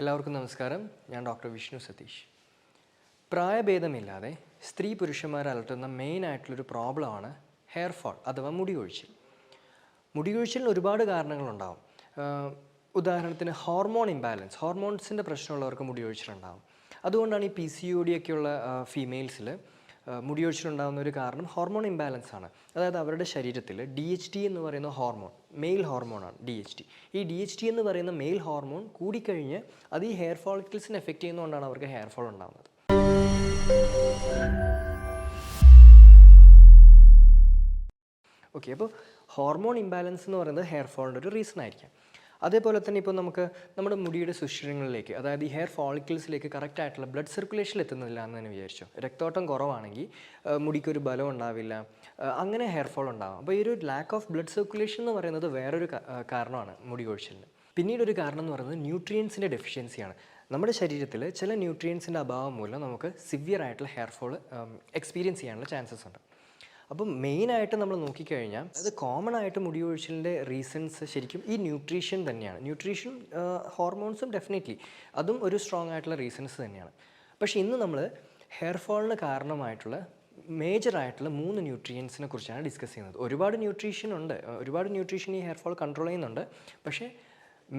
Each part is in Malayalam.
എല്ലാവർക്കും നമസ്കാരം. ഞാൻ ഡോക്ടർ വിഷ്ണു സതീഷ്. പ്രായഭേദമില്ലാതെ സ്ത്രീ പുരുഷന്മാരെ അലട്ടുന്ന മെയിൻ ആയിട്ടുള്ളൊരു പ്രോബ്ലമാണ് ഹെയർ ഫോൾ അഥവാ മുടികൊഴിച്ചിൽ മുടികൊഴിച്ചിലിന് മുടി കൊഴിച്ചിലിന് ഒരുപാട് കാരണങ്ങളുണ്ടാവും. ഉദാഹരണത്തിന് ഹോർമോൺ ഇംബാലൻസ് ഹോർമോൺസിന്റെ പ്രശ്നമുള്ളവർക്ക് മുടി കൊഴിച്ചിലുണ്ടാവും അതുകൊണ്ടാണ് ഈ പി സി ഒ ഡി ഒക്കെയുള്ള ഫീമെയിൽസിൽ മുടി കൊഴിച്ചിലുണ്ടാകുന്ന ഒരു കാരണം ഹോർമോൺ ഇംബാലൻസ് ആണ്. അതായത് അവരുടെ ശരീരത്തിൽ ഡി എച്ച് ടി എന്ന് പറയുന്ന ഹോർമോൺ മെയിൽ ഹോർമോണാണ് ഡി എച്ച് ടി ഈ ഡി എച്ച് ടി എന്ന് പറയുന്ന മെയിൽ ഹോർമോൺ കൂടിക്കഴിഞ്ഞ് അത് ഈ ഹെയർ ഫോളിക്കിൾസിനെ എഫക്റ്റ് ചെയ്യുന്നതുകൊണ്ടാണ് അവർക്ക് ഹെയർ ഫോൾ ഉണ്ടാകുന്നത്. ഓക്കെ അപ്പോൾ ഹോർമോൺ ഇംബാലൻസ് എന്ന് പറയുന്നത് ഹെയർ ഫോളിന്റെ ഒരു റീസൺ ആയിരിക്കാം. അതേപോലെ തന്നെ ഇപ്പോൾ നമുക്ക് നമ്മുടെ മുടിയുടെ സുഷിരങ്ങളിലേക്ക് അതായത് ഈ ഹെയർ ഫോളിക്കിൾസിലേക്ക് കറക്റ്റ് ആയിട്ടുള്ള ബ്ലഡ് സർക്കുലേഷൻ എത്തുന്നില്ല എന്ന് തന്നെ വിചാരിച്ചു. രക്തോട്ടം കുറവാണെങ്കിൽ മുടിക്കൊരു ബലം ഉണ്ടാവില്ല അങ്ങനെ ഹെയർ ഫോൾ ഉണ്ടാകും അപ്പോൾ ഈ ഒരു ലാക്ക് ഓഫ് ബ്ലഡ് സർക്കുലേഷൻ എന്ന് പറയുന്നത് വേറൊരു കാരണമാണ് മുടി കൊഴിച്ചിലിന്. പിന്നീട് ഒരു കാരണം എന്ന് പറയുന്നത് ന്യൂട്രിയൻസിന്റെ ഡെഫിഷ്യൻസിയാണ് നമ്മുടെ ശരീരത്തിൽ ചില ന്യൂട്രിയൻസിന്റെ അഭാവം മൂലം നമുക്ക് സിവിയർ ആയിട്ടുള്ള ഹെയർ ഫോൾ എക്സ്പീരിയൻസ് ചെയ്യാനുള്ള ചാൻസസ് ഉണ്ട്. അപ്പം മെയിനായിട്ട് നമ്മൾ നോക്കിക്കഴിഞ്ഞാൽ അത് കോമൺ ആയിട്ട് മുടി കൊഴിച്ചിലിന്റെ റീസൺസ് ശരിക്കും ഈ ന്യൂട്രീഷൻ തന്നെയാണ്. ന്യൂട്രീഷൻ ഹോർമോൺസും ഡെഫിനറ്റ്ലി അതും ഒരു സ്ട്രോങ് ആയിട്ടുള്ള റീസൺസ് തന്നെയാണ്. പക്ഷേ ഇന്ന് നമ്മൾ ഹെയർ ഫോളിന് കാരണമായിട്ടുള്ള മേജർ ആയിട്ടുള്ള മൂന്ന് ന്യൂട്രിയൻസിനെ കുറിച്ചാണ് ഡിസ്കസ് ചെയ്യുന്നത്. ഒരുപാട് ന്യൂട്രീഷൻ ഉണ്ട്. ഒരുപാട് ന്യൂട്രീഷൻ ഈ ഹെയർ ഫോൾ കൺട്രോൾ ചെയ്യുന്നുണ്ട്. പക്ഷേ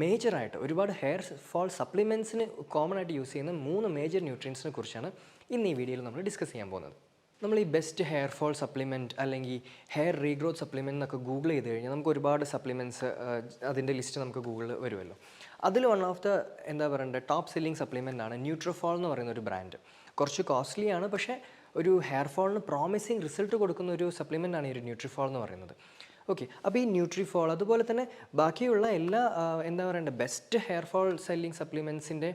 മേജറായിട്ട് ഒരുപാട് ഹെയർ ഫോൾ സപ്ലിമെന്റ്സിന് കോമൺ ആയിട്ട് യൂസ് ചെയ്യുന്ന മൂന്ന് മേജർ ന്യൂട്രിയൻസിനെ കുറിച്ചാണ് ഇന്ന് ഈ വീഡിയോയിൽ നമ്മൾ ഡിസ്കസ് ചെയ്യാൻ പോകുന്നത്. നമ്മൾ ഈ ബെസ്റ്റ് ഹെയർ ഫോൾ സപ്ലിമെന്റ് അല്ലെങ്കിൽ ഹെയർ റീഗ്രോത്ത് സപ്ലിമെന്റ് എന്നൊക്കെ ഗൂഗിൾ ചെയ്ത് കഴിഞ്ഞാൽ നമുക്ക് ഒരുപാട് സപ്ലിമെന്റ്സ് അതിന്റെ ലിസ്റ്റ് നമുക്ക് ഗൂഗിളിൽ വരുമല്ലോ അതിൽ വൺ ഓഫ് ദ എന്താ പറയേണ്ടത് ടോപ്പ് സെല്ലിംഗ് സപ്ലിമെന്റ് ആണ് ന്യൂട്രോഫോൾ എന്ന് പറയുന്ന ഒരു ബ്രാൻഡ് കുറച്ച് കോസ്റ്റ്ലിയാണ് പക്ഷേ ഒരു ഹെയർ ഫോളിന് പ്രോമിസിങ് റിസൾട്ട് കൊടുക്കുന്ന ഒരു സപ്ലിമെന്റ് ആണ് ഈ ഒരു ന്യൂട്രിഫോൾ എന്ന് പറയുന്നത്. ഓക്കെ അപ്പോൾ ഈ ന്യൂട്രിഫോൾ അതുപോലെ തന്നെ ബാക്കിയുള്ള എല്ലാ എന്താ പറയുക ബെസ്റ്റ് ഹെയർ ഫോൾ സെല്ലിംഗ് സപ്ലിമെൻസിന്റെ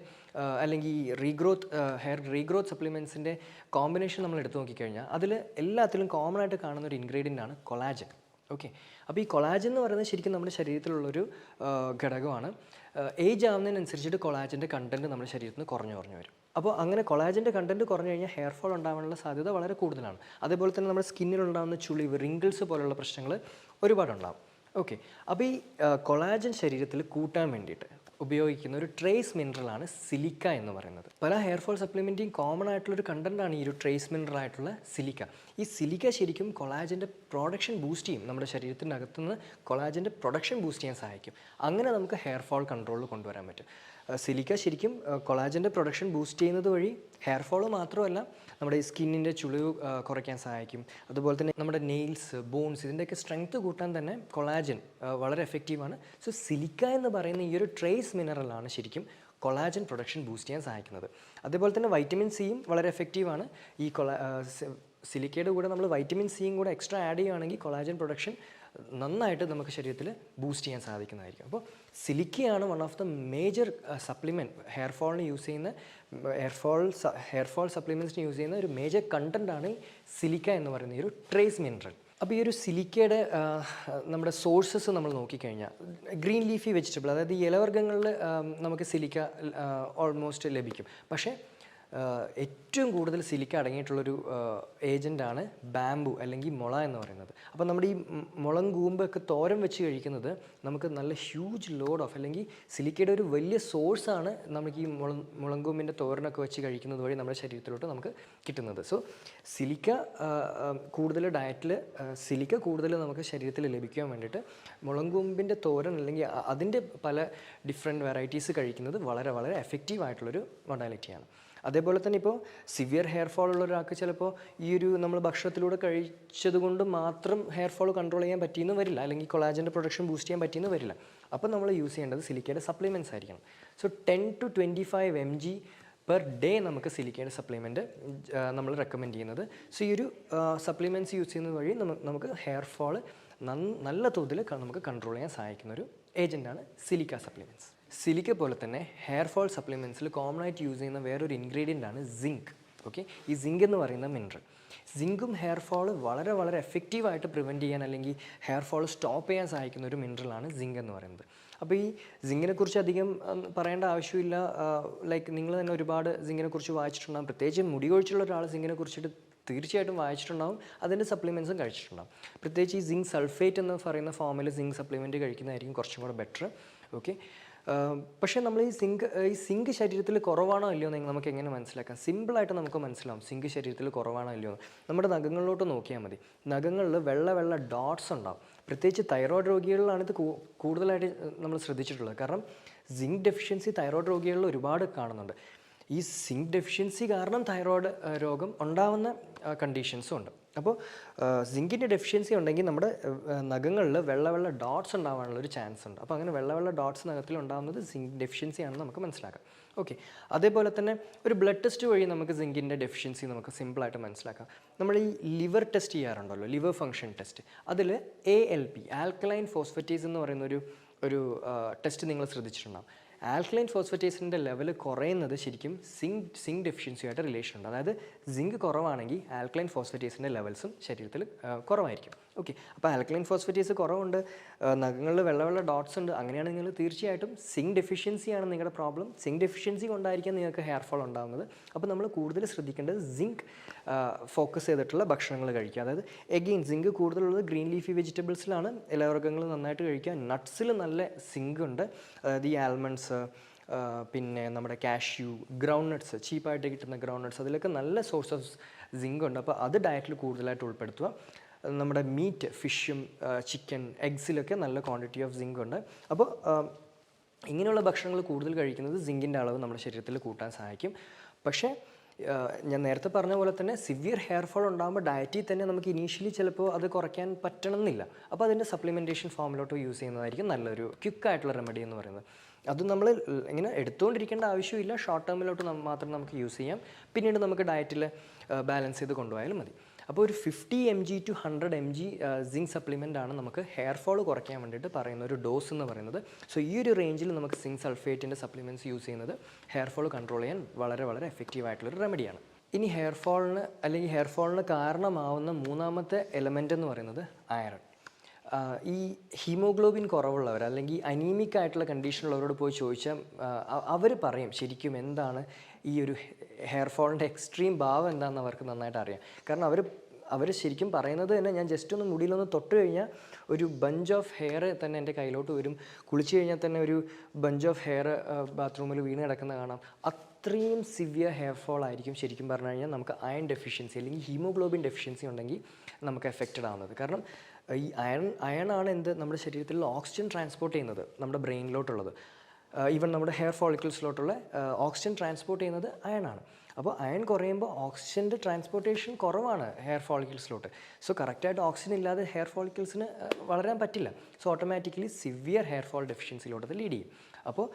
അല്ലെങ്കിൽ റീഗ്രോത്ത് ഹെയർ റീഗ്രോത്ത് സപ്ലിമെൻസിന്റെ കോമ്പിനേഷൻ നമ്മൾ എടുത്തു നോക്കിക്കഴിഞ്ഞാൽ അതിൽ എല്ലാത്തിലും കോമൺ ആയിട്ട് കാണുന്ന ഒരു ഇൻഗ്രീഡിയന്റ് ആണ് കൊളാജൻ ഓക്കെ അപ്പോൾ ഈ കൊളാജൻ എന്ന് പറയുന്നത് ശരിക്കും നമ്മുടെ ശരീരത്തിലുള്ളൊരു ഘടകമാണ്. ഏജ് ആവുന്നതിനനുസരിച്ചിട്ട് കൊളാജന്റെ കണ്ടന്റ് നമ്മുടെ ശരീരത്തിൽ നിന്ന് കുറഞ്ഞു കുറഞ്ഞു വരും. അപ്പോൾ അങ്ങനെ കൊളാജിന്റെ കണ്ടന്റ് കുറഞ്ഞു കഴിഞ്ഞാൽ ഹെയർ ഫോൾ ഉണ്ടാകാനുള്ള സാധ്യത വളരെ കൂടുതലാണ്. അതേപോലെ തന്നെ നമ്മുടെ സ്കിന്നിലുണ്ടാകുന്ന ചുളിവ് റിങ്കിൾസ് പോലുള്ള പ്രശ്നങ്ങൾ ഒരുപാടുണ്ടാകും ഓക്കെ. അപ്പോൾ ഈ കൊളാജൻ ശരീരത്തിൽ കൂട്ടാൻ വേണ്ടിയിട്ട് ഉപയോഗിക്കുന്ന ഒരു ട്രേസ് മിനറലാണ് സിലിക്ക എന്ന് പറയുന്നത്. പല ഹെയർ ഫോൾ സപ്ലിമെന്റിയും കോമൺ ആയിട്ടുള്ള ഒരു കണ്ടന്റാണ് ഈ ഒരു ട്രേസ് മിനറൽ ആയിട്ടുള്ള സിലിക്ക. ഈ സിലിക്ക ശരിക്കും കൊളാജന്റെ പ്രൊഡക്ഷൻ ബൂസ്റ്റ് ചെയ്യും. നമ്മുടെ ശരീരത്തിന്റെ അകത്തുനിന്ന് കൊളാജന്റെ പ്രൊഡക്ഷൻ ബൂസ്റ്റ് ചെയ്യാൻ സഹായിക്കും. അങ്ങനെ നമുക്ക് ഹെയർ ഫോൾ കൺട്രോളിൽ കൊണ്ടുവരാൻ പറ്റും. സിലിക്ക ശരിക്കും കൊളാജന്റെ പ്രൊഡക്ഷൻ ബൂസ്റ്റ് ചെയ്യുന്നത് വഴി ഹെയർ ഫോൾ മാത്രമല്ല നമ്മുടെ സ്കിന്നിന്റെ ചുളിവ് കുറയ്ക്കാൻ സഹായിക്കും. അതുപോലെ തന്നെ നമ്മുടെ നെയിൽസ് ബോൺസ് ഇതിന്റെയൊക്കെ സ്ട്രെങ്ത് കൂട്ടാൻ തന്നെ കൊളാജൻ വളരെ എഫക്റ്റീവാണ് സോ സിലിക്ക എന്ന് പറയുന്ന ഈ ഒരു ട്രേസ് മിനറലാണ് ശരിക്കും കൊളാജൻ പ്രൊഡക്ഷൻ ബൂസ്റ്റ് ചെയ്യാൻ സഹായിക്കുന്നത്. അതേപോലെ തന്നെ വൈറ്റമിൻ സിയും വളരെ എഫക്റ്റീവാണ് ഈ കൊളാ സിലിക്കയുടെ കൂടെ നമ്മൾ വൈറ്റമിൻ സിയും കൂടെ എക്സ്ട്രാ ആഡ് ചെയ്യുകയാണെങ്കിൽ കൊളാജൻ പ്രൊഡക്ഷൻ നന്നായിട്ട് നമുക്ക് ശരീരത്തിൽ ബൂസ്റ്റ് ചെയ്യാൻ സാധിക്കുന്നതായിരിക്കും. അപ്പോൾ സിലിക്കയാണ് one of the major supplement hair ഫോളിന് use ചെയ്യുന്ന hair fall hair fall hair fall സപ്ലിമെന്റ്സിന് use ചെയ്യുന്ന ഒരു മേജർ കണ്ടന്റാണ് ഈ സിലിക്ക എന്ന് പറയുന്ന ഈ ഒരു ട്രേസ് മിനറൽ അപ്പോൾ ഈ ഒരു സിലിക്കയുടെ നമ്മുടെ സോഴ്സസ് നമ്മൾ നോക്കിക്കഴിഞ്ഞാൽ ഗ്രീൻ ലീഫി വെജിറ്റബിൾ അതായത് ഈ ഇലവർഗങ്ങളിൽ നമുക്ക് സിലിക്ക ഓൾമോസ്റ്റ് ലഭിക്കും. പക്ഷേ ഏറ്റവും കൂടുതൽ സിലിക്ക അടങ്ങിയിട്ടുള്ളൊരു ഏജന്റാണ് ബാംബു അല്ലെങ്കിൽ മുള എന്ന് പറയുന്നത്. അപ്പോൾ നമ്മുടെ ഈ മുളം കൂമ്പൊക്കെ തോരൻ വെച്ച് കഴിക്കുന്നത് നമുക്ക് നല്ല ഹ്യൂജ് ലോഡ് ഓഫ് അല്ലെങ്കിൽ സിലിക്കയുടെ ഒരു വലിയ സോഴ്സാണ് നമുക്ക് ഈ മുളം മുളങ്കൂമ്പിന്റെ തോരനൊക്കെ വെച്ച് കഴിക്കുന്നത് വഴി നമ്മുടെ ശരീരത്തിലോട്ട് നമുക്ക് കിട്ടുന്നത്. സോ സിലിക്ക കൂടുതൽ ഡയറ്റിൽ സിലിക്ക കൂടുതൽ നമുക്ക് ശരീരത്തിൽ ലഭിക്കാൻ വേണ്ടിയിട്ട് മുളങ്കൂമ്പിന്റെ തോരൻ അല്ലെങ്കിൽ അതിന്റെ പല ഡിഫറെന്റ് വെറൈറ്റീസ് കഴിക്കുന്നത് വളരെ വളരെ എഫക്റ്റീവ് ആയിട്ടുള്ളൊരു മൊഡാലിറ്റിയാണ് അതേപോലെ തന്നെ ഇപ്പോൾ സിവിയർ ഹെയർ ഫോൾ ഉള്ള ഒരാൾക്ക് ചിലപ്പോൾ ഈ ഒരു നമ്മൾ ഭക്ഷണത്തിലൂടെ കഴിച്ചത് കൊണ്ട് മാത്രം ഹെയർ ഫോൾ കൺട്രോൾ ചെയ്യാൻ പറ്റിയെന്ന് വരില്ല. അല്ലെങ്കിൽ കൊളാജന്റെ പ്രൊഡക്ഷൻ ബൂസ്റ്റ് ചെയ്യാൻ പറ്റിയെന്ന് വരില്ല. അപ്പോൾ നമ്മൾ യൂസ് ചെയ്യേണ്ടത് സിലിക്കയുടെ സപ്ലിമെന്റ്സ് ആയിരിക്കണം. So ten to twenty five M G per day നമുക്ക് സിലിക്കയുടെ സപ്ലിമെന്റ് നമ്മൾ റെക്കമെൻഡ് ചെയ്യുന്നത്. സോ ഈ ഒരു സപ്ലിമെന്റ്സ് യൂസ് ചെയ്യുന്നത് വഴി നമുക്ക് ഹെയർ ഫോൾ നല്ല തോതിൽ നമുക്ക് കൺട്രോൾ ചെയ്യാൻ സഹായിക്കുന്ന ഒരു ഏജന്റാണ് സിലിക്ക സപ്ലിമെന്റ്സ് സിലിക്ക പോലെ തന്നെ ഹെയർ ഫോൾ സപ്ലിമെന്റ്സിൽ കോമൺ ആയിട്ട് യൂസ് ചെയ്യുന്ന വേറൊരു ഇൻഗ്രീഡിയന്റ് ആണ് സിങ്ക് ഓക്കെ ഈ സിങ്ക് എന്ന് പറയുന്ന മിനറൽ സിങ്കും ഹെയർ ഫോൾ വളരെ വളരെ എഫക്റ്റീവായിട്ട് പ്രിവെന്റ് ചെയ്യാൻ അല്ലെങ്കിൽ ഹെയർ ഫോൾ സ്റ്റോപ്പ് ചെയ്യാൻ സഹായിക്കുന്ന ഒരു മിനറലാണ് സിങ്ക് എന്ന് പറയുന്നത്. അപ്പോൾ ഈ സിങ്ങിനെക്കുറിച്ച് അധികം പറയേണ്ട ആവശ്യമില്ല. ലൈക്ക് നിങ്ങൾ തന്നെ ഒരുപാട് സിങ്ങിനെക്കുറിച്ച് വായിച്ചിട്ടുണ്ടാകും പ്രത്യേകിച്ച് മുടി കൊഴിച്ചുള്ള ഒരാൾ സിങ്കിനെ കുറിച്ചിട്ട് തീർച്ചയായിട്ടും വായിച്ചിട്ടുണ്ടാവും. അതിന്റെ സപ്ലിമെന്റ്സും കഴിച്ചിട്ടുണ്ടാവും. പ്രത്യേകിച്ച് ഈ സിങ്ക് സൾഫേറ്റ് എന്ന് പറയുന്ന ഫോമിൽ സിങ്ക് സപ്ലിമെന്റ് കഴിക്കുന്നതായിരിക്കും കുറച്ചും കൂടെ ബെറ്റർ ഓക്കെ പക്ഷേ നമ്മൾ ഈ സിങ്ക് ഈ സിങ്ക് ശരീരത്തിൽ കുറവാണോ ഇല്ലയോ എന്ന് നമുക്ക് എങ്ങനെ മനസ്സിലാക്കാം? സിമ്പിളായിട്ട് നമുക്ക് മനസ്സിലാവും സിങ്ക് ശരീരത്തിൽ കുറവാണോ ഇല്ലയോ നമ്മുടെ നഖങ്ങളിലോട്ട് നോക്കിയാൽ മതി. നഖങ്ങളിൽ വെള്ള വെള്ള ഡോട്ട്സ് ഉണ്ടാവും. പ്രത്യേകിച്ച് തൈറോയ്ഡ് രോഗികളിലാണ് ഇത് കൂടുതലായിട്ട് നമ്മൾ ശ്രദ്ധിച്ചിട്ടുള്ളത്. കാരണം സിങ്ക് ഡെഫിഷ്യൻസി തൈറോയ്ഡ് രോഗികളിൽ ഒരുപാട് കാണുന്നുണ്ട്. ഈ സിങ്ക് ഡെഫിഷ്യൻസി കാരണം തൈറോയ്ഡ് രോഗം ഉണ്ടാവുന്ന കണ്ടീഷൻസും ഉണ്ട്. അപ്പോൾ സിങ്കിന്റെ ഡെഫിഷ്യൻസി ഉണ്ടെങ്കിൽ നമ്മുടെ നഖങ്ങളിൽ വെള്ള വെള്ള ഡോട്ട്സ് ഉണ്ടാവാനുള്ള ഒരു ചാൻസ് ഉണ്ട്. അപ്പോൾ അങ്ങനെ വെള്ള വെള്ള ഡോട്ട്സ് നഖത്തിൽ ഉണ്ടാകുന്നത് സിങ്ക് ഡെഫിഷ്യൻസി ആണെന്ന് നമുക്ക് മനസ്സിലാക്കാം. ഓക്കെ. അതേപോലെ തന്നെ ഒരു ബ്ലഡ് ടെസ്റ്റ് വഴി നമുക്ക് സിങ്കിന്റെ ഡെഫിഷ്യൻസി നമുക്ക് സിമ്പിളായിട്ട് മനസ്സിലാക്കാം. നമ്മൾ ഈ ലിവർ ടെസ്റ്റ് ചെയ്യാറുണ്ടല്ലോ ലിവർ ഫംഗ്ഷൻ ടെസ്റ്റ്. അതിൽ A L P alkaline phosphatase എന്ന് പറയുന്ന ഒരു ഒരു ടെസ്റ്റ് നിങ്ങൾ ശ്രദ്ധിച്ചിട്ടുണ്ടാകും ആൽക്കലൈൻ ഫോസ്ഫറ്റേസിന്റെ ലെവൽ കുറയുന്നത് ശരിക്കും സിങ്ക് സിങ്ക് ഡെഫിഷ്യൻസിയായിട്ട് റിലേഷൻ ഉണ്ട്. അതായത് സിങ്ക് കുറവാണെങ്കിൽ ആൽക്കലൈൻ ഫോസ്ഫറ്റേസിന്റെ ലെവൽസും ശരീരത്തിൽ കുറവായിരിക്കും. ഓക്കെ അപ്പോൾ ആൽക്കലൈൻ ഫോസ്ഫറ്റീസ് കുറവുണ്ട്. നഖങ്ങളിൽ വെള്ള വെള്ള ഡോട്ട്സ് ഉണ്ട്. അങ്ങനെയാണെങ്കിൽ തീർച്ചയായിട്ടും സിങ്ക് ഡെഫിഷ്യൻസിയാണ് നിങ്ങളുടെ പ്രോബ്ലം സിങ്ക് ഡെഫിഷ്യൻസി കൊണ്ടായിരിക്കും നിങ്ങൾക്ക് ഹെയർ ഫോൾ ഉണ്ടാകുന്നത് അപ്പോൾ നമ്മൾ കൂടുതൽ ശ്രദ്ധിക്കേണ്ടത് സിങ്ക് ഫോക്കസ് ചെയ്തിട്ടുള്ള ഭക്ഷണങ്ങൾ കഴിക്കുക. അതായത് എഗെയിൻ സിങ്ക് കൂടുതലുള്ളത് ഗ്രീൻ ലീഫി വെജിറ്റബിൾസിലാണ് ഇലവർഗങ്ങൾ നന്നായിട്ട് കഴിക്കുക. നട്ട്സിൽ നല്ല സിങ്ക് ഉണ്ട്. അതായത് ഈ ആൽമണ്ട്സ് പിന്നെ നമ്മുടെ കാഷ്യു ഗ്രൗണ്ട് നട്ട്സ് ചീപ്പായിട്ട് കിട്ടുന്ന ഗ്രൗണ്ട് നട്ട്സ് അതിലൊക്കെ നല്ല സോഴ്സ് ഓഫ് സിങ്ക് ഉണ്ട്. അപ്പോൾ അത് ഡയറ്റിൽ കൂടുതലായിട്ട് ഉൾപ്പെടുത്തുക. നമ്മുടെ മീറ്റ് ഫിഷും ചിക്കൻ എഗ്സിലൊക്കെ നല്ല ക്വാണ്ടിറ്റി ഓഫ് സിങ്ക് ഉണ്ട്. അപ്പോൾ ഇങ്ങനെയുള്ള ഭക്ഷണങ്ങൾ കൂടുതൽ കഴിക്കുന്നത് സിങ്കിന്റെ അളവ് നമ്മുടെ ശരീരത്തിൽ കൂട്ടാൻ സഹായിക്കും. പക്ഷേ ഞാൻ നേരത്തെ പറഞ്ഞ പോലെ തന്നെ സിവിയർ ഹെയർ ഫോൾ ഉണ്ടാകുമ്പോൾ ഡയറ്റിൽ തന്നെ നമുക്ക് ഇനീഷ്യലി ചിലപ്പോൾ അത് കുറയ്ക്കാൻ പറ്റണമെന്നില്ല. അപ്പോൾ അതിന്റെ സപ്ലിമെന്റേഷൻ ഫോമിലോട്ട് യൂസ് ചെയ്യുന്നതായിരിക്കും നല്ലൊരു ക്വിക്കായിട്ടുള്ള റെമഡി എന്ന് പറയുന്നത്. അത് നമ്മൾ ഇങ്ങനെ എടുത്തുകൊണ്ടിരിക്കേണ്ട ആവശ്യമില്ല. ഷോർട്ട് ടേമിലോട്ട് മാത്രം നമുക്ക് യൂസ് ചെയ്യാം. പിന്നീട് നമുക്ക് ഡയറ്റിൽ ബാലൻസ് ചെയ്ത് കൊണ്ടുപോയാലും മതി. അപ്പോൾ ഒരു fifty M G to hundred M G zinc supplement ആണ് നമുക്ക് ഹെയർ ഫോൾ കുറയ്ക്കാൻ വേണ്ടിയിട്ട് പറയുന്ന ഒരു ഡോസ് എന്ന് പറയുന്നത്. സോ ഈ ഒരു റേഞ്ചിൽ നമുക്ക് സിങ്ക് സൾഫേറ്റിന്റെ സപ്ലിമെന്റ്സ് യൂസ് ചെയ്യുന്നത് ഹെയർ ഫോൾ കൺട്രോൾ ചെയ്യാൻ വളരെ വളരെ എഫക്റ്റീവ് ആയിട്ടുള്ളൊരു റെമഡിയാണ് ഇനി ഹെയർ ഫോളിന് അല്ലെങ്കിൽ ഹെയർ ഫോളിന് കാരണമാവുന്ന മൂന്നാമത്തെ എലമെന്റ് എന്ന് പറയുന്നത് അയറൺ ഈ ഹീമോഗ്ലോബിൻ കുറവുള്ളവർ അല്ലെങ്കിൽ അനീമിക് ആയിട്ടുള്ള കണ്ടീഷൻ ഉള്ളവരോട് പോയി ചോദിച്ചാൽ അവർ പറയും ശരിക്കും എന്താണ് ഈ ഒരു ഹെയർ ഫോളിന്റെ എക്സ്ട്രീം ഭാവം എന്താണെന്ന് അവർക്ക് നന്നായിട്ട് അറിയാം. കാരണം അവർ അവർ ശരിക്കും പറയുന്നത് തന്നെ ഞാൻ ജസ്റ്റ് ഒന്ന് മുടിയിലൊന്ന് തൊട്ട് കഴിഞ്ഞാൽ ഒരു ബഞ്ച് ഓഫ് ഹെയർ തന്നെ എന്റെ കയ്യിലോട്ട് വരും. കുളിച്ച് കഴിഞ്ഞാൽ തന്നെ ഒരു ബഞ്ച് ഓഫ് ഹെയർ ബാത്റൂമിൽ വീണ് കിടക്കുന്ന കാണാം. അത്രയും സിവിയർ ഹെയർ ഫോൾ ആയിരിക്കും ശരിക്കും പറഞ്ഞു കഴിഞ്ഞാൽ നമുക്ക് അയൺ ഡെഫിഷ്യൻസി അല്ലെങ്കിൽ ഹീമോഗ്ലോബിൻ ഡെഫിഷ്യൻസി ഉണ്ടെങ്കിൽ നമുക്ക് എഫക്റ്റഡ് ആവുന്നത്. കാരണം ഈ അയൺ അയണാണ് എന്ത്? നമ്മുടെ ശരീരത്തിൽ ഓക്സിജൻ ട്രാൻസ്പോർട്ട് ചെയ്യുന്നത് നമ്മുടെ ബ്രെയിനിലോട്ടുള്ളത്. ഈവൻ നമ്മുടെ ഹെയർ ഫോളിക്കിൾസിലോട്ടുള്ള ഓക്സിജൻ ട്രാൻസ്പോർട്ട് ചെയ്യുന്നത് അയണാണ്. അപ്പോൾ അയൺ കുറയുമ്പോൾ ഓക്സിജന്റെ ട്രാൻസ്പോർട്ടേഷൻ കുറവാണ് ഹെയർ ഫോളിക്കിൾസിലോട്ട്. സോ കറക്റ്റായിട്ട് ഓക്സിജൻ ഇല്ലാതെ ഹെയർ ഫോളിക്കിൾസിന് വളരാൻ പറ്റില്ല. So automatically severe hair fall ഡെഫിഷ്യൻസിയിലോട്ട് അത് ലീഡ് ചെയ്യും. അപ്പോൾ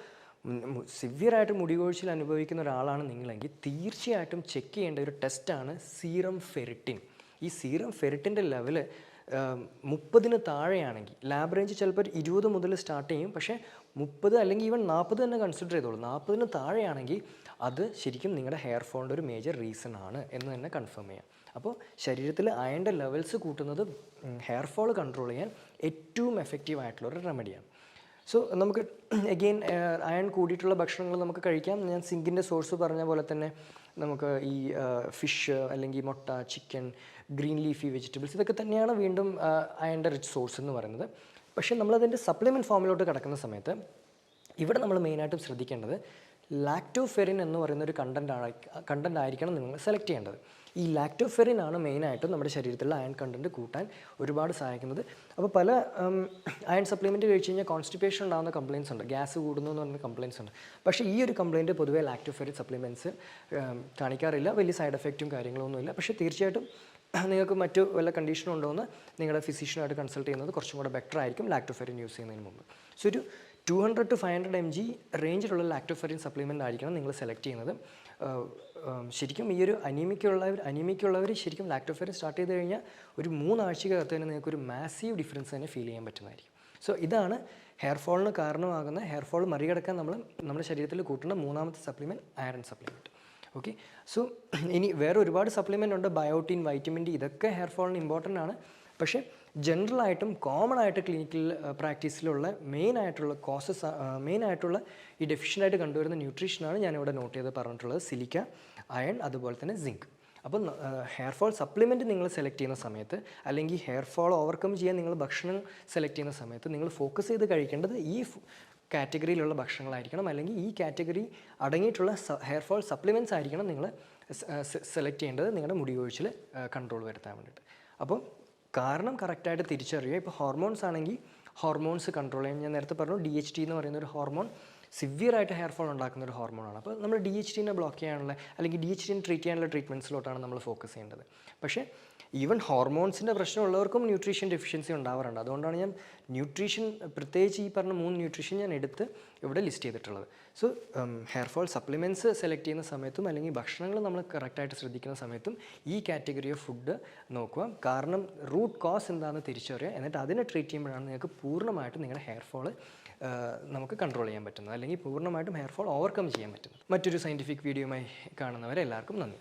സിവിയറായിട്ട് മുടികൊഴിച്ചിൽ അനുഭവിക്കുന്ന ഒരാളാണ് നിങ്ങളെങ്കിൽ തീർച്ചയായിട്ടും ചെക്ക് ചെയ്യേണ്ട ഒരു ടെസ്റ്റാണ് സീറം ഫെറിറ്റിൻ ഈ സീറം ഫെറിറ്റിന്റെ ലെവൽ മുപ്പതിന് താഴെയാണെങ്കിൽ ലാബ് റേഞ്ച് ചിലപ്പോൾ ഇരുപത് മുതൽ സ്റ്റാർട്ട് ചെയ്യും. പക്ഷേ മുപ്പത് അല്ലെങ്കിൽ ഈവൻ നാൽപ്പത് തന്നെ കൺസിഡർ ചെയ്തോളൂ. നാൽപ്പതിന് താഴെയാണെങ്കിൽ അത് ശരിക്കും നിങ്ങളുടെ ഹെയർ ഫോളിന്റെ ഒരു മേജർ റീസൺ ആണ് എന്ന് തന്നെ കൺഫേം ചെയ്യാം. അപ്പോൾ ശരീരത്തിൽ അയണിന്റെ ലെവൽസ് കൂട്ടുന്നത് ഹെയർ ഫോൾ കൺട്രോൾ ചെയ്യാൻ ഏറ്റവും എഫക്റ്റീവ് ആയിട്ടുള്ള ഒരു റെമഡിയാണ് സോ നമുക്ക് എഗെയിൻ അയൺ കൂടിയിട്ടുള്ള ഭക്ഷണങ്ങൾ നമുക്ക് കഴിക്കാം. ഞാൻ സിങ്കിന്റെ സോഴ്സ് പറഞ്ഞ പോലെ തന്നെ നമുക്ക് ഈ ഫിഷ് അല്ലെങ്കിൽ മുട്ട ചിക്കൻ ഗ്രീൻ ലീഫി വെജിറ്റബിൾസ് ഇതൊക്കെ തന്നെയാണ് വീണ്ടും അയണിന്റെ റിച്ച് സോഴ്സ് എന്ന് പറയുന്നത്. പക്ഷേ നമ്മളതിന്റെ സപ്ലിമെന്റ് ഫോമിലോട്ട് കിടക്കുന്ന സമയത്ത് ഇവിടെ നമ്മൾ മെയിനായിട്ടും ശ്രദ്ധിക്കേണ്ടത് ലാക്ടോഫെറിൻ എന്ന് പറയുന്ന ഒരു കണ്ടന്റ് ആണ് കണ്ടന്റ് ആയിരിക്കണം നിങ്ങൾ സെലക്ട് ചെയ്യേണ്ടത്. ഈ ലാക്ടോഫെറിൻ ആണ് മെയിനായിട്ടും നമ്മുടെ ശരീരത്തിലുള്ള അയൺ കണ്ടന്റ് കൂട്ടാൻ ഒരുപാട് സഹായിക്കുന്നത്. അപ്പോൾ പല അയൺ സപ്ലിമെന്റ് കഴിച്ച് കഴിഞ്ഞാൽ കോൺസ്റ്റിപ്പേഷൻ ഉണ്ടാകുന്ന കംപ്ലയിൻസ് ഉണ്ട്. ഗ്യാസ് കൂടുന്നു എന്ന് പറഞ്ഞ കംപ്ലയിൻസ് ഉണ്ട്. പക്ഷേ ഈ ഒരു കംപ്ലയിന്റ് പൊതുവേ ലാക്ടോഫെറിൻ സപ്ലിമെന്റ്സ് കാണിക്കാറില്ല. വലിയ സൈഡ് എഫക്റ്റും കാര്യങ്ങളൊന്നുമില്ല പക്ഷേ തീർച്ചയായിട്ടും നിങ്ങൾക്ക് മറ്റു വല്ല കണ്ടീഷനും ഉണ്ടോ എന്ന് നിങ്ങളുടെ ഫിസിഷ്യനുമായിട്ട് കൺസൾട്ട് ചെയ്യുന്നത് കുറച്ചും കൂടെ ബെറ്റർ ആയിരിക്കും ലാക്ടോഫെറിൻ യൂസ് ചെയ്യുന്നതിന് മുമ്പ്. സോ ഒരു two hundred to five hundred M G റേഞ്ചിലുള്ള lactoferrin supplement ആയിരിക്കണം നിങ്ങൾ സെലക്ട് ചെയ്യുന്നത്. ശരിക്കും ഈ ഒരു അനീമിക്കുള്ളവർ അനീമിക്കുള്ളവർ ശരിക്കും ലാക്ടോഫെറിൻ സ്റ്റാർട്ട് ചെയ്ത് കഴിഞ്ഞാൽ ഒരു മൂന്നാഴ്ചക്കകത്ത് തന്നെ നിങ്ങൾക്ക് ഒരു മാസീവ് ഡിഫറൻസ് തന്നെ ഫീൽ ചെയ്യാൻ പറ്റുന്നതായിരിക്കും. സോ ഇതാണ് ഹെയർ ഫോളിന് കാരണമാകുന്ന ഹെയർ ഫോൾ മറികടക്കാൻ നമ്മൾ നമ്മുടെ ശരീരത്തിൽ കൂട്ടുന്ന മൂന്നാമത്തെ supplement iron supplement okay so ഇനി വേറെ ഒരുപാട് സപ്ലിമെന്റ് ഉണ്ട്. ബയോട്ടിൻ വൈറ്റമിൻ ഡി ഇതൊക്കെ ഹെയർ ഫോളിന് ഇമ്പോർട്ടന്റ് ആണ്. പക്ഷേ ജനറൽ ആയിട്ടും കോമൺ ആയിട്ട് ക്ലിനിക്കൽ പ്രാക്ടീസിലുള്ള മെയിൻ ആയിട്ടുള്ള കോസസ് മെയിൻ ആയിട്ടുള്ള ഈ ഡെഫിഷ്യന്റ് ആയിട്ട് കണ്ടുവരുന്ന ന്യൂട്രീഷനാണ് ഞാനിവിടെ നോട്ട് ചെയ്ത് പറഞ്ഞിട്ടുള്ളത്. സിലിക്ക അയൺ അതുപോലെ തന്നെ സിങ്ക് അപ്പം ഹെയർ ഫോൾ സപ്ലിമെന്റ് നിങ്ങൾ സെലക്ട് ചെയ്യുന്ന സമയത്ത് അല്ലെങ്കിൽ ഹെയർ ഫോൾ ഓവർകം ചെയ്യാൻ നിങ്ങൾ ഭക്ഷണം സെലക്ട് ചെയ്യുന്ന സമയത്ത് നിങ്ങൾ ഫോക്കസ് ചെയ്ത് കഴിക്കേണ്ടത് ഈ കാറ്റഗറിയിലുള്ള ഭക്ഷണങ്ങളായിരിക്കണം. അല്ലെങ്കിൽ ഈ കാറ്റഗറി അടങ്ങിയിട്ടുള്ള ഹെയർ ഫോൾ സപ്ലിമെന്റ്സ് ആയിരിക്കണം നിങ്ങൾ സെലക്ട് ചെയ്യേണ്ടത് നിങ്ങളുടെ മുടി കൊഴിച്ചിൽ കൺട്രോൾ വരുത്താൻ വേണ്ടിയിട്ട്. അപ്പം കാരണം കറക്റ്റായിട്ട് തിരിച്ചറിയുക. ഇപ്പോൾ ഹോർമോൺസ് ആണെങ്കിൽ ഹോർമോൺസ് കൺട്രോൾ ചെയ്യാൻ ഞാൻ നേരത്തെ പറഞ്ഞു ഡി എച്ച് ടി എന്ന് പറയുന്ന ഒരു ഹോർമോൺ സിവിയറായിട്ട് ഹെയർ ഫോൾ ഉണ്ടാക്കുന്ന ഒരു ഹോർമോണാണ് അപ്പോൾ നമ്മൾ ഡി എച്ച് ടീനെ ബ്ലോക്ക് ചെയ്യാനുള്ള അല്ലെങ്കിൽ ഡി എച്ച് ടീനെ ട്രീറ്റ് ചെയ്യാനുള്ള ട്രീറ്റ്മെന്റ്സിലോട്ടാണ് നമ്മൾ ഫോക്കസ് ചെയ്യേണ്ടത്. പക്ഷേ ഈവൻ ഹോർമോൺസിന്റെ പ്രശ്നമുള്ളവർക്കും ന്യൂട്രീഷൻ ഡെഫിഷ്യൻസി ഉണ്ടാവാറുണ്ട്. അതുകൊണ്ടാണ് ഞാൻ ന്യൂട്രീഷൻ പ്രത്യേകിച്ച് ഈ പറഞ്ഞ മൂന്ന് ന്യൂട്രീഷൻ ഞാൻ എടുത്ത് ഇവിടെ ലിസ്റ്റ് ചെയ്തിട്ടുള്ളത്. So hair fall supplements select ചെയ്യുന്ന സമയത്തും അല്ലെങ്കിൽ ഭക്ഷണങ്ങൾ നമ്മൾ കറക്റ്റായിട്ട് ശ്രദ്ധിക്കുന്ന സമയത്തും ഈ കാറ്റഗറി ഓഫ് ഫുഡ് നോക്കുക. കാരണം റൂട്ട് കോസ് എന്താണെന്ന് തിരിച്ചറിയുക. എന്നിട്ട് അതിനെ ട്രീറ്റ് ചെയ്യുമ്പോഴാണ് നിങ്ങൾക്ക് പൂർണമായിട്ടും നിങ്ങളുടെ ഹെയർ ഫോൾ നമുക്ക് കൺട്രോൾ ചെയ്യാൻ പറ്റുന്നത്. അല്ലെങ്കിൽ പൂർണമായിട്ടും ഹെയർ ഫോൾ ഓവർകം ചെയ്യാൻ പറ്റുന്നത്. മറ്റൊരു സയന്റിഫിക് വീഡിയോയുമായി കാണുന്നവരെ എല്ലാവർക്കും നന്ദി.